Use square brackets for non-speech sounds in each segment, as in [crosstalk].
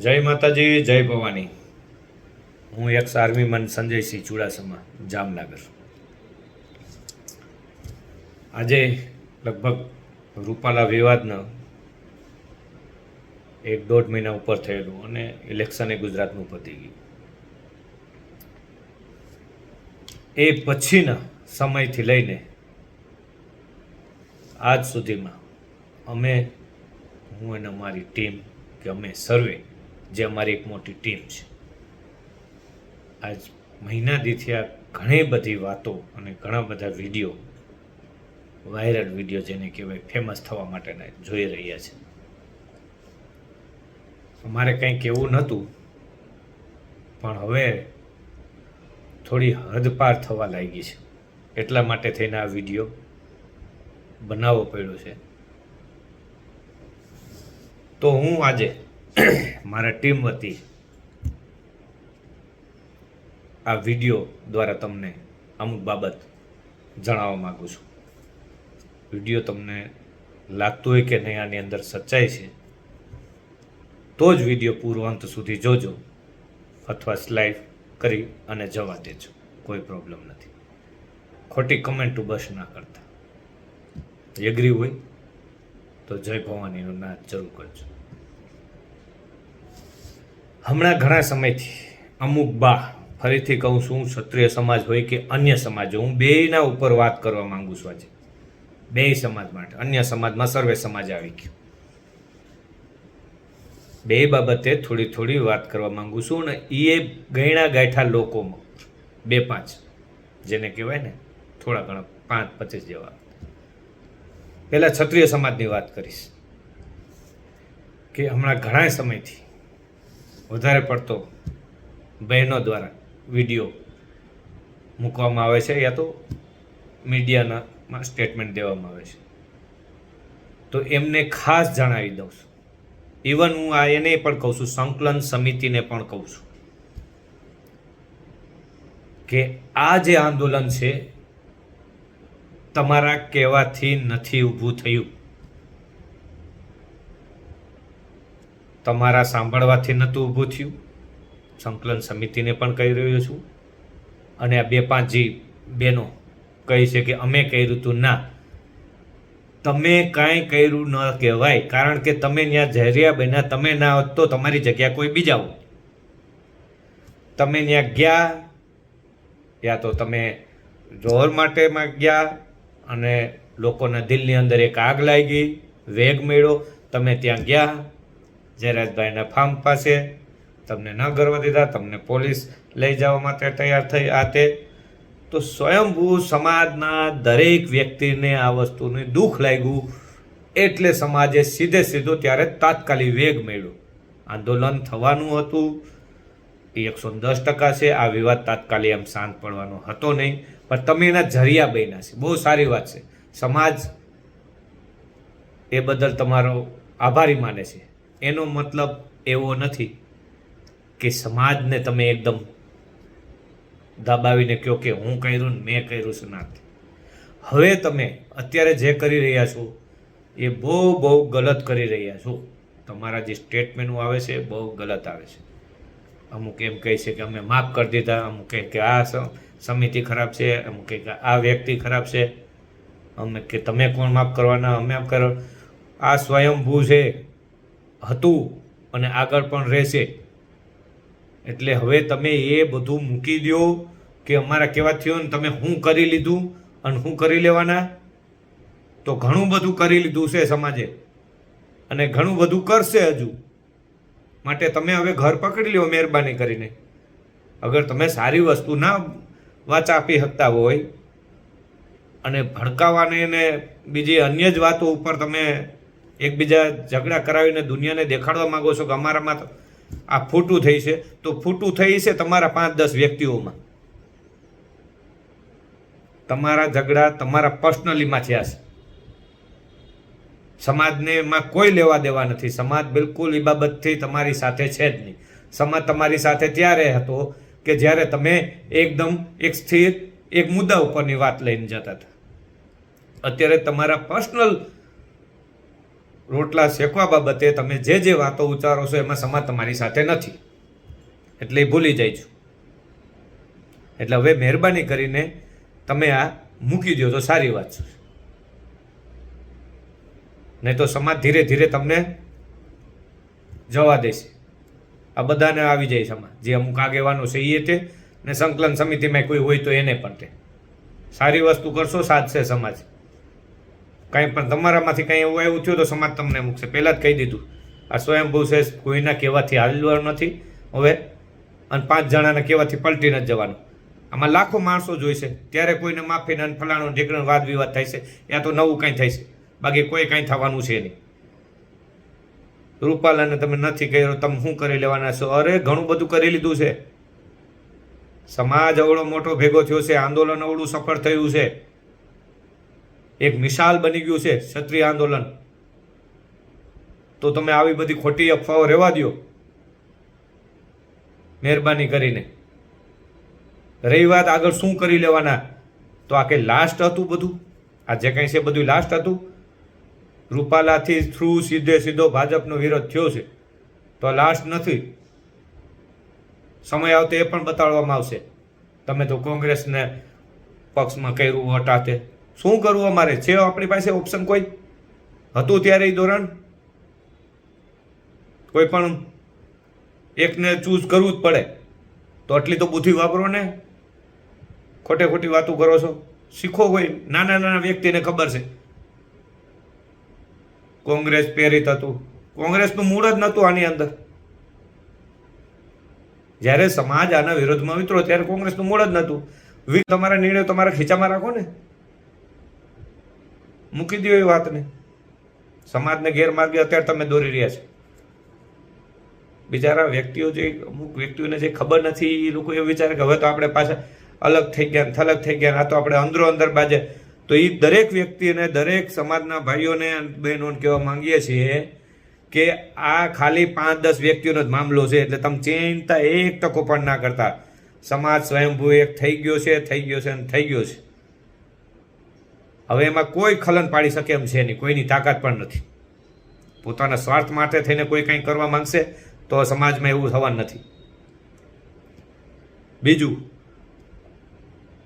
જય માતાજી, જય ભવાની. હું ex army man Sanjaysinh, Chudasama, Jamnagar. આજે લગભગ રૂપાલા વિવાદનો એક દોઢ મહિના ઉપર થયેલું અને ઇલેક્શન એ ગુજરાતનું પતી ગયું. એ પછીના સમયથી લઈને આજ સુધીમાં અમે, હું અને અમારી ટીમ કે અમે સર્વે જે અમારી એક મોટી ટીમ છે. આજ મહિના દીથી ઘણી બધી વાતો અને ઘણા બધા વીડિયો, વાયરલ વીડિયો જેને કહેવાય ફેમસ થવા માટેના જોઈ રહ્યા છે. અમારે કંઈ કહેવું નહોતું, પણ હવે થોડી હદપાર થવા લાગી છે. એટલા માટે થઈને આ વીડિયો બનાવવો પડ્યો છે. તો હું આજે [clears throat] મારા ટીમ વતી આ વીડિયો દ્વારા તમને અમુક બાબત જણાવવા માગું છું. વીડિયો તમને લાગતું હોય કે નહીં આની અંદર સચ્ચાઈ છે, તો જ વીડિયો પૂરો અંત સુધી જોજો અથવા સ્લાઇડ કરી અને જવા દેજો. કોઈ પ્રોબ્લેમ નથી. ખોટી કમેન્ટો બસ ના કરતા. એગ્રી હોય તો જય ભવાનીનું નાદ જરૂર કરજો. હમણાં ઘણા સમયથી અમુક બા, ફરીથી કહું છું, ક્ષત્રિય સમાજ હોય કે અન્ય સમાજ, હું બેયના ઉપર વાત કરવા માંગુ છું આજે. બે સમાજ માટે, અન્ય સમાજમાં સર્વે સમાજ આવી ગયો. બે બાબતે થોડી થોડી વાત કરવા માંગુ છું અને એ ગયણા ગાંઠા લોકોમાં, બે પાંચ, જેને કહેવાય ને, થોડા ઘણા, પાંચ, પચીસ જેવા. પહેલાં ક્ષત્રિય સમાજની વાત કરીશ, કે હમણાં ઘણા સમયથી વધારે પડતો બહેનો દ્વારા વીડિયો મૂકવામાં આવે છે યા તો મીડિયાના સ્ટેટમેન્ટ દેવામાં આવે છે. તો એમને ખાસ જણાવી દઉં છું. ઇવન હું આ એને પણ કહું છું, સંકલન સમિતિને પણ કહું છું કે આ જે આંદોલન છે, તમારા કહેવાથી નથી ઊભું થયું. તમારા સાંભળવાથી નહોતું ઊભું થયું. સંકલન સમિતિને પણ કહી રહ્યો છું. અને આ બે પાંચ જે બેનો કહી છે કે અમે કર્યું હતું ના. તમે કાંઈ કર્યું ન કહેવાય, કારણ કે તમે ત્યાં ઝેરિયા બન્યા, તમે ના હોત તો તમારી જગ્યા કોઈ બીજા હોત. તમે ત્યાં ગયા, યા તો તમે જોર માટેમાં ગયા, અને લોકોના દિલની અંદર એક આગ લાગી, વેગ મેળો તમે ત્યાં ગયા. જયરાજભાઈના ફાર્મ પાસે. તમને ન ગરવા દીધા, તમને પોલીસ લઈ જવા માટે તૈયાર થઈ આ તે. તો સ્વયંભૂ સમાજના દરેક વ્યક્તિને આ વસ્તુને દુઃખ લાગ્યું. એટલે સમાજે સીધે સીધો ત્યારે તાત્કાલિક વેગ મેળ્યો આંદોલન થવાનું હતું. એ એકસો દસ ટકા છે. આ વિવાદ તાત્કાલિક એમ શાંત પડવાનો હતો નહીં. પણ તમે એના જરિયા બન્યા છે. બહુ સારી વાત છે. સમાજ એ બદલ તમારો આભારી માને છે. એનો મતલબ એવો નથી કે સમાજને તમે એકદમ દબાવીને કહો કે હું કર્યું ને મેં કર્યું છે ના હવે તમે અત્યારે જે કરી રહ્યા છો, એ બહુ બહુ ગલત કરી રહ્યા છો. તમારા જે સ્ટેટમેન્ટો આવે છે બહુ ગલત આવે છે. અમુક એમ કહે છે કે અમે માફ કરી દીધા, અમુક કહે કે આ સમિતિ ખરાબ છે, અમુક કહે કે આ વ્યક્તિ ખરાબ છે. અમે કે તમે કોણ માફ કરવાના? અમે માફ કરો. આ સ્વયંભૂ છે. હતું અને આગળ પણ રહેશે. એટલે હવે તમે એ બધું મૂકી દો કે અમારા કેવા થયો ને તમે હું કરી લીધું અને હું કરી લેવાના? તો ઘણું બધું કરી લીધું છે સમાજે. અને ઘણું બધું કરશે હજુ. માટે તમે હવે ઘર પકડી લો મહેરબાની કરીને. અગર તમે સારી વસ્તુ ના વાચા આપી શકતા હોય અને ભડકાવાને ને બીજી અન્ય જ વાતો ઉપર તમે એકબીજા ઝઘડા કરાવીને દુનિયાને દેખાડવા માંગો છો કે અમારામાં આ ફૂટું થઈ છે, તો ફૂટું થઈ છે તમારા પાંચ દસ વ્યક્તિઓમાં. તમારા ઝઘડા તમારા પર્સનલીમાં થયા છે. સમાજને એમાં કોઈ લેવા દેવા નથી. સમાજ બિલકુલ એ બાબતથી તમારી સાથે છે જ નહીં. સમાજ તમારી સાથે ત્યારે હતો કે જ્યારે તમે એકદમ એક સ્થિર, એક મુદ્દા ઉપરની વાત લઈને જતા હતા. અત્યારે તમારા પર્સનલ રોટલા શેકવા બાબતે તમે જે જે વાતો ઉચ્ચારો છો એમાં સમાજ તમારી સાથે નથી. એટલે ભૂલી જાય છું. એટલે હવે મહેરબાની કરીને તમે આ મૂકી દો તો સારી વાત છે. નહીં તો સમાજ ધીરે ધીરે તમને જવા દેશે. આ બધાને આવી જાય સમાજ. જે અમુક આગેવાનો છે એ તે ને સંકલન સમિતિમાં કોઈ હોય તો એને પણ તે. સારી વસ્તુ કરશો સાધશે સમાજ. કાંઈ પણ તમારામાંથી કાંઈ એવું એવું થયું તો સમાજ તમને મૂકશે. પહેલાં જ કહી દીધું. આ સ્વયંભૂ છે, કોઈના કહેવાથી હાલવાનું નથી. હવે અને પાંચ જણાના કહેવાથી પલટી જ જવાનું. આમાં લાખો માણસો જોઈશે ત્યારે કોઈને માફીને અને ફલાણું ઢીકણું વાદ વિવાદ થાય છે. યા તો નવું કાંઈ થાય છે. બાકી કોઈ કાંઈ થવાનું છે નહીં. રૂપાલાને તમે નથી કર્યો, તમે શું કરી લેવાના છો? અરે, ઘણું બધું કરી લીધું છે. સમાજ અવળો મોટો ભેગો થયો છે. આંદોલન અવળું સફળ થયું છે. એક મિસાલ બની ગયું છે ક્ષત્રિય આંદોલન. તો તમે આવી બધી ખોટી અફવાઓ રહેવા દો મહેરબાની કરીને. રહી વાત આગળ શું કરી લેવાના? તો આ કંઈ લાસ્ટ હતું બધું. આ જે કંઈ છે બધું લાસ્ટ હતું. રૂપાલાથી થ્રુ સીધે સીધો ભાજપનો વિરોધ થયો છે. તો લાસ્ટ નથી. સમય આવતો એ પણ બતાડવામાં આવશે. તમે તો કોંગ્રેસને પક્ષમાં કર્યું હટાતે શું કરવું અમારે? છે આપણી પાસે ઓપ્શન કોઈ? હતું ત્યારે એ ધોરણ? કોઈ પણ એકને ચૂઝ કરવું જ પડે. તો આટલી તો બુદ્ધિ વાપરો ને. ખોટે ખોટી વાતો કરો છો. શીખો કોઈ નાના નાના વ્યક્તિને ખબર છે. કોંગ્રેસ પ્રેરિત હતું. કોંગ્રેસનું મૂળ જ નહોતું આની અંદર. જ્યારે સમાજ આના વિરોધમાં મિત્રો ત્યારે કોંગ્રેસનું મૂળ જ નહોતું. વી તમારા નિર્ણય તમારા ખીચામાં રાખો ને. મૂકી દો એ વાતને. સમાજને ગેરમાર્ગે અત્યારે તમે દોરી રહ્યા છે. બિચારા વ્યક્તિઓ જે, અમુક વ્યક્તિઓને જે ખબર નથી, એ લોકો એવું વિચારે કે હવે તો આપણે પાછા અલગ થઈ ગયા થલગ થઈ ગયા આ તો આપણે અંદરો અંદર બાજે. તો એ દરેક વ્યક્તિને, દરેક સમાજના ભાઈઓને બહેનોને કહેવા માંગીએ છીએ કે આ ખાલી પાંચ દસ વ્યક્તિઓનો જ મામલો છે, એટલે તમે ચિંતા એક ટકો પણ ના કરતા. સમાજ સ્વયંભૂ એક થઈ ગયો છે, થઈ ગયો છે અને થઈ ગયો છે. હવે એમાં કોઈ ખલન પાડી શકે એમ છે નહીં, કોઈની તાકાત પણ નથી. પોતાના સ્વાર્થ માટે થઈને કોઈ કંઈ કરવા માંગશે તો સમાજમાં એવું થવાનું નથી. બીજું,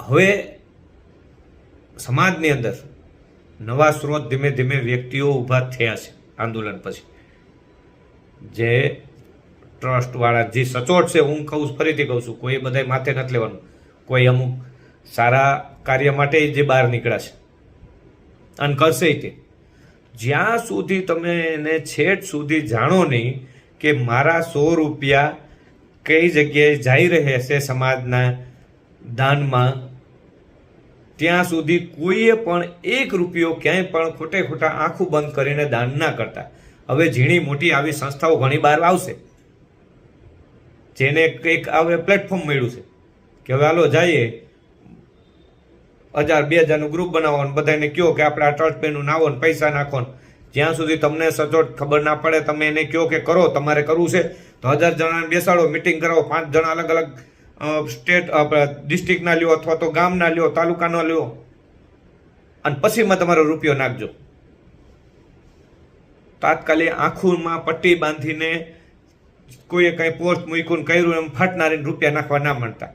હવે સમાજની અંદર નવા સ્ત્રોત ધીમે ધીમે વ્યક્તિઓ ઊભા થયા છે આંદોલન પછી. જે ટ્રસ્ટવાળા, જે સચોટ છે, હું કહું, ફરીથી કહું છું, કોઈ બધાય માથે નથી લેવાનું. કોઈ અમુક સારા કાર્ય માટે જે બહાર નીકળ્યા છે. અને કરશે તે જ્યાં સુધી તમે એને છેટ સુધી જાણો નહીં કે મારા સો રૂપિયા કઈ જગ્યાએ જઈ રહ્યા છે સમાજના દાનમાં, ત્યાં સુધી કોઈએ પણ એક રૂપિયો ક્યાંય પણ ખોટે ખોટા આંખું બંધ કરીને દાન ના કરતા. હવે ઝીણી મોટી આવી સંસ્થાઓ ઘણી બહાર આવશે. જેને કંઈક હવે પ્લેટફોર્મ મળ્યું છે. કે હવે હાલો, જઈએ. હજાર બે હજારનું ગ્રુપ બનાવો ને બધાને કહો કે આપણે આ ટ્રસ્ટ પેનું નાવો ને પૈસા નાખો જ્યાં સુધી તમને સચોટ ખબર ના પડે, તમે એને કહો કે કરો, તમારે કરવું છે, તો હજાર જણાને બેસાડો મિટિંગ કરાવો. પાંચ જણા અલગ અલગ સ્ટેટ ડિસ્ટ્રિક્ટના લ્યો અથવા તો ગામના લ્યો, તાલુકાનો લ્યો. અને પછીમાં તમારો રૂપિયો નાખજો. તાત્કાલિક આંખોમાં પટ્ટી બાંધીને કોઈએ કંઈ પોસ્ટ મૂક્યું કર્યું એમ ફાટનારીને રૂપિયા નાખવા ના માંડતા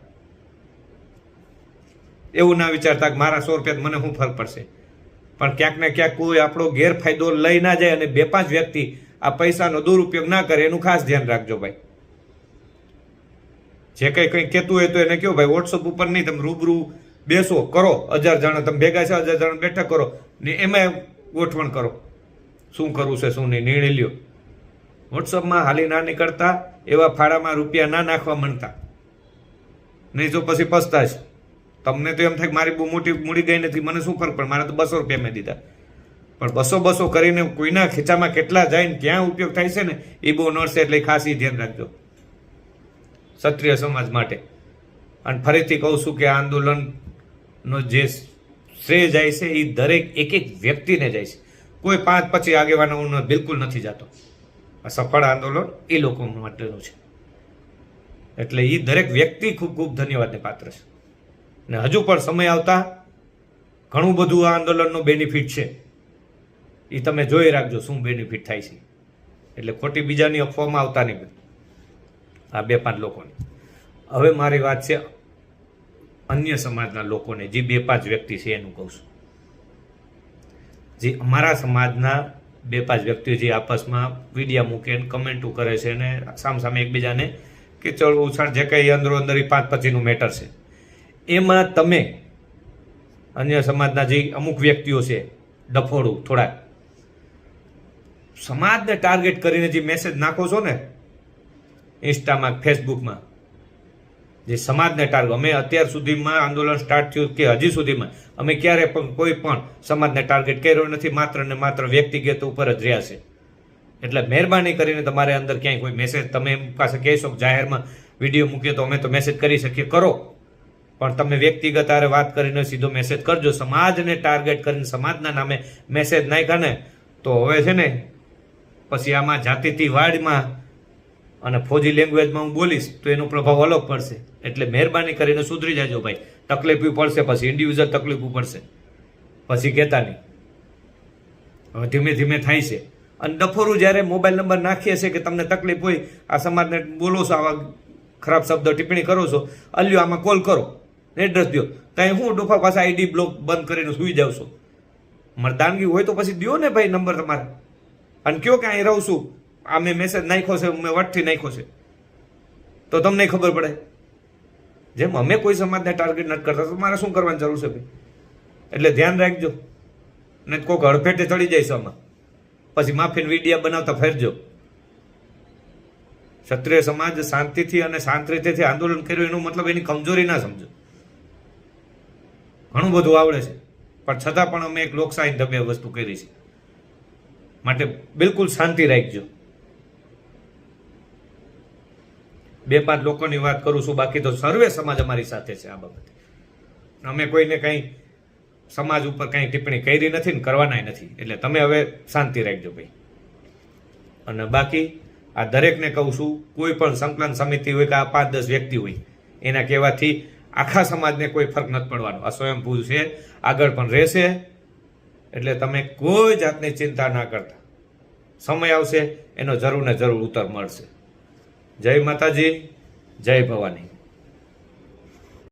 એવું ના વિચારતા કે મારા સો રૂપિયા મને શું ફરક પડશે? પણ ક્યાંક ને ક્યાંક કોઈ આપણો ગેરફાયદો લઈ ના જાય અને બે પાંચ વ્યક્તિ આ પૈસાનો દુરુપયોગ ના કરે, એનું ખાસ ધ્યાન રાખજો ભાઈ. જે કંઈ કંઈ કહેતું હોય તો એને કહો, ભાઈ વોટ્સઅપ ઉપર નહીં, તમે રૂબરૂ બેસો, કરો. હજાર જણા, તમે ભેગા છે હજાર જણા બેઠક કરો. ને એમાં ગોઠવણ કરો. શું કરવું છે, શું નહીં, નિર્ણય લ્યો. વોટ્સઅપમાં હાલી ના નીકળતા, એવા ફાળામાં રૂપિયા ના નાખવા માંડતા. નહીં તો પછી પસ્તાશ. તમને તો એમ થાય કે મારી બહુ મોટી મૂડી ગઈ નથી, મને શું ફરક પડે? મારે તો બસો રૂપિયા મેં દીધા. પણ બસો બસો કરીને કોઈના ખીચામાં કેટલા જાય ને ક્યાં ઉપયોગ થાય છે ને, એ બહુ નડશે એટલે ખાસ ધ્યાન રાખજો. ક્ષત્રિય સમાજ માટે. અને ફરીથી કહું છું કે આંદોલનનો જે શ્રેય જાય છે એ દરેક એક એક વ્યક્તિને જાય છે. કોઈ પાંચ પછી આગેવાનો બિલકુલ નથી જતો. આ સફળ આંદોલન એ લોકો માટેનું છે. એટલે એ દરેક વ્યક્તિ ખૂબ ખૂબ ધન્યવાદને પાત્ર છે. ને હજુ પણ સમય આવતા ઘણું બધું આ આંદોલનનો બેનિફિટ છે. એ તમે જોઈ રાખજો શું બેનિફિટ થાય છે. એટલે ખોટી બીજાની અફવામાં આવતા નહીં આ બે પાંચ લોકોની. હવે મારી વાત છે અન્ય સમાજના લોકોને, જે બે પાંચ વ્યક્તિ છે એનું કહું છું. જે અમારા સમાજના બે પાંચ વ્યક્તિઓ જે આપસમાં વિડીયા મૂકે કમેન્ટો કરે છે અને સામસામે એકબીજાને કે ચલો ઉછાળ, જે કંઈ અંદરો અંદર એ પાંચ પછીનું મેટર છે. એમાં તમે અન્ય સમાજના જે અમુક વ્યક્તિઓ છે, ડફોડું થોડાક. સમાજને ટાર્ગેટ કરીને જે મેસેજ નાખો છો ને, ઇન્સ્ટામાં, ફેસબુકમાં, જે સમાજને ટાર્ગેટ અમે અત્યાર સુધીમાં આંદોલન સ્ટાર્ટ થયું કે હજી સુધીમાં, અમે ક્યારે પણ કોઈ પણ સમાજને ટાર્ગેટ કર્યો નથી, માત્ર ને માત્ર વ્યક્તિગત ઉપર જ રહ્યા છે. એટલે મહેરબાની કરીને તમારે અંદર ક્યાંય કોઈ મેસેજ તમે પાસે કહેશો જાહેરમાં વીડિયો મૂકીએ તો અમે તો મેસેજ કરી શકીએ. કરો. પણ તમે વ્યક્તિગત આરે વાત કરીને સીધો મેસેજ કરજો. સમાજને ટાર્ગેટ કરીને, સમાજના નામે મેસેજ નાખ્યા ને, તો હવે છે ને, પછી આમાં જાતિથી વાડમાં અને ફોજી લેંગ્વેજમાં હું બોલીશ, તો એનો પ્રભાવ અલગ પડશે. એટલે મહેરબાની કરીને સુધરી જાજો ભાઈ. તકલીફ પડશે પછી ઇન્ડિવિજ્યુઅલ તકલીફ પડશે. પછી કહેતા નહીં. હવે ધીમે ધીમે થાય છે. અને ડફોરું જ્યારે મોબાઈલ નંબર નાખીએ છીએ કે તમને તકલીફ હોય, આ સમાજને બોલો છો, આવા ખરાબ શબ્દ ટિપ્પણી કરો છો, અલ્યો, આમાં કોલ કરો. એડ્રેસ દો ત્યાં હું ડોફા પાસે આઈડી બ્લોક બંધ કરીને સુઈ જાવ છું. મરદાનગી હોય તો પછી દો ને ભાઈ નંબર તમારે. અને કયો કે અહીં રહું છું? આ મેં મેસેજ નાખ્યો છે, મેં વટથી નાખ્યો છે. તો તમને ખબર પડે. જેમ અમે કોઈ સમાજને ટાર્ગેટ નથી કરતા, તો મારે શું કરવાની જરૂર છે ભાઈ? એટલે ધ્યાન રાખજો. ને કોઈક હડફેટે ચડી જાય છે આમાં. પછી માફીને વિડીયા બનાવતા ફેરજો. ક્ષત્રિય સમાજ શાંતિથી અને શાંત રીતેથી આંદોલન કર્યું, એનો મતલબ એની કમજોરી ના સમજો. ઘણું બધું આવડે છે. પણ છતાં પણ અમે એક લોકશાહી ઢબે વસ્તુ કરી છે. માટે બિલકુલ શાંતિ રાખજો. બે પાંચ લોકોની વાત કરું છું, બાકી તો સર્વે સમાજ અમારી સાથે છે આ બાબતે. અમે કોઈને કંઈ સમાજ ઉપર કંઈ ટિપ્પણી કરી નથી ને કરવાના નથી. એટલે તમે હવે શાંતિ રાખજો ભાઈ. અને બાકી આ દરેકને કહું છું, કોઈ પણ સંકલન સમિતિ હોય કે આ પાંચ દસ વ્યક્તિ હોય, એના કહેવાથી આખા સમાજને કોઈ ફરક નથી પડવાનો. આ સ્વયંભૂ છે, આગળ પણ રહેશે. એટલે તમે કોઈ જાતની ચિંતા ના કરતા. સમય આવશે, એનો જરૂર ને જરૂર ઉત્તર મળશે. જય માતાજી, જય ભવાની.